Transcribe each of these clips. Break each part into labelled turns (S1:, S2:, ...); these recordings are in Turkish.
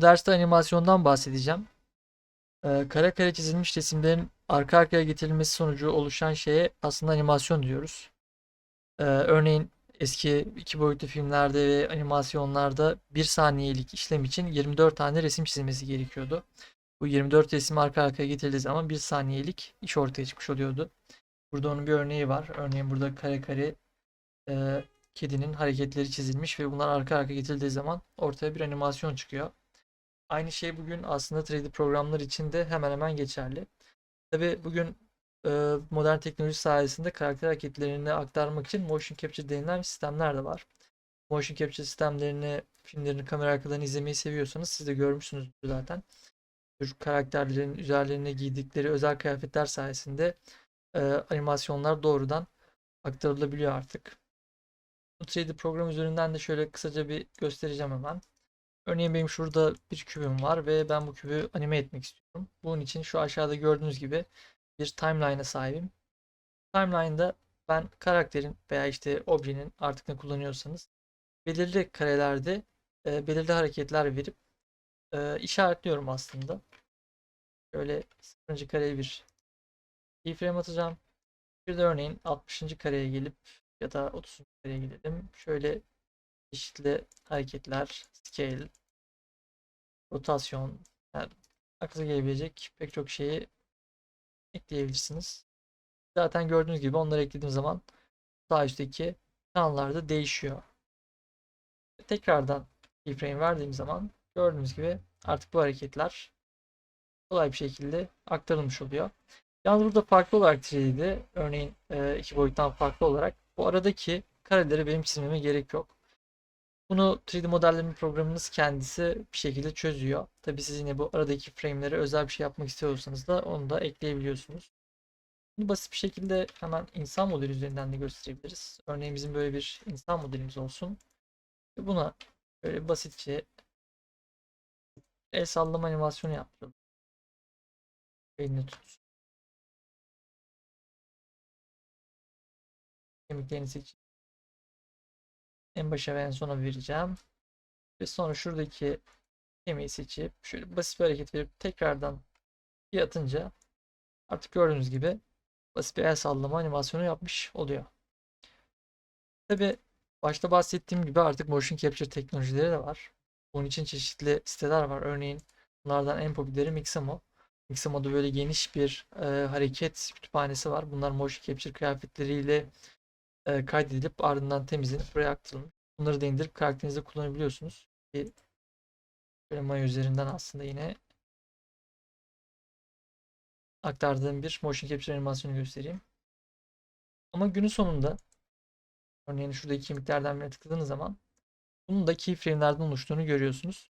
S1: Derste animasyondan bahsedeceğim. Ee, kare kare çizilmiş resimlerin arka arkaya getirilmesi sonucu oluşan şeye aslında animasyon diyoruz. Ee, örneğin eski iki boyutlu filmlerde ve animasyonlarda bir saniyelik işlem için 24 tane resim çizilmesi gerekiyordu. Bu 24 resim arka arkaya getirildiği zaman bir saniyelik iş ortaya çıkmış oluyordu. Burada onun bir örneği var. Örneğin burada kare kare e, kedinin hareketleri çizilmiş ve bunlar arka arkaya getirildiği zaman ortaya bir animasyon çıkıyor. Aynı şey bugün aslında 3D programlar için de hemen hemen geçerli. Tabi bugün e, modern teknoloji sayesinde karakter hareketlerini aktarmak için motion capture denilen sistemler de var. Motion capture sistemlerini, filmlerini kamera arkadan izlemeyi seviyorsanız siz de görmüşsünüzdür zaten. Tür karakterlerin üzerlerine giydikleri özel kıyafetler sayesinde e, animasyonlar doğrudan aktarılabiliyor artık. Bu 3D program üzerinden de şöyle kısaca bir göstereceğim hemen. Örneğin benim şurada bir kübüm var ve ben bu kübü anime etmek istiyorum. Bunun için şu aşağıda gördüğünüz gibi bir timeline'a sahibim. Timeline'da ben karakterin veya işte objenin artık ne kullanıyorsanız belirli karelerde e, belirli hareketler verip e, işaretliyorum aslında. Şöyle 0. kareye bir keyframe atacağım. Bir de örneğin 60. kareye gelip ya da 30. kareye gidelim. Şöyle çeşitli hareketler, scale, rotasyon, yani aklınıza gelebilecek pek çok şeyi ekleyebilirsiniz. Zaten gördüğünüz gibi onları eklediğim zaman sağ üstteki kanallarda değişiyor. Tekrardan keyframe verdiğim zaman gördüğünüz gibi artık bu hareketler kolay bir şekilde aktarılmış oluyor. Yalnız burada farklı olarak 3D'de örneğin e, iki boyuttan farklı olarak bu aradaki kareleri benim çizmeme gerek yok. Bunu 3D modelleme programınız kendisi bir şekilde çözüyor. Tabi siz yine bu aradaki frame'lere özel bir şey yapmak istiyorsanız da onu da ekleyebiliyorsunuz. Bunu basit bir şekilde hemen insan modeli üzerinden de gösterebiliriz. Örneğin bizim böyle bir insan modelimiz olsun. Buna böyle basitçe el sallama animasyonu yaptıralım. Elini tut. Kemiklerini seç. En başa ve en sona vereceğim. Ve sonra şuradaki kemiği seçip şöyle basit bir hareket verip tekrardan bir atınca artık gördüğünüz gibi basit bir el sallama animasyonu yapmış oluyor. Tabi başta bahsettiğim gibi artık motion capture teknolojileri de var. Bunun için çeşitli siteler var. Örneğin bunlardan en popüleri Mixamo. Mixamo'da böyle geniş bir e, hareket kütüphanesi var. Bunlar motion capture kıyafetleriyle e, kaydedilip ardından temizlenip buraya aktarılmış. Bunları da indirip karakterinizde kullanabiliyorsunuz. Bir böyle maya üzerinden aslında yine aktardığım bir motion capture animasyonu göstereyim. Ama günün sonunda örneğin şuradaki kemiklerden birine tıkladığınız zaman bunun da keyframe'lerden oluştuğunu görüyorsunuz.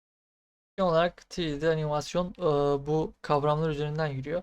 S1: Genel olarak 3D animasyon e, bu kavramlar üzerinden yürüyor.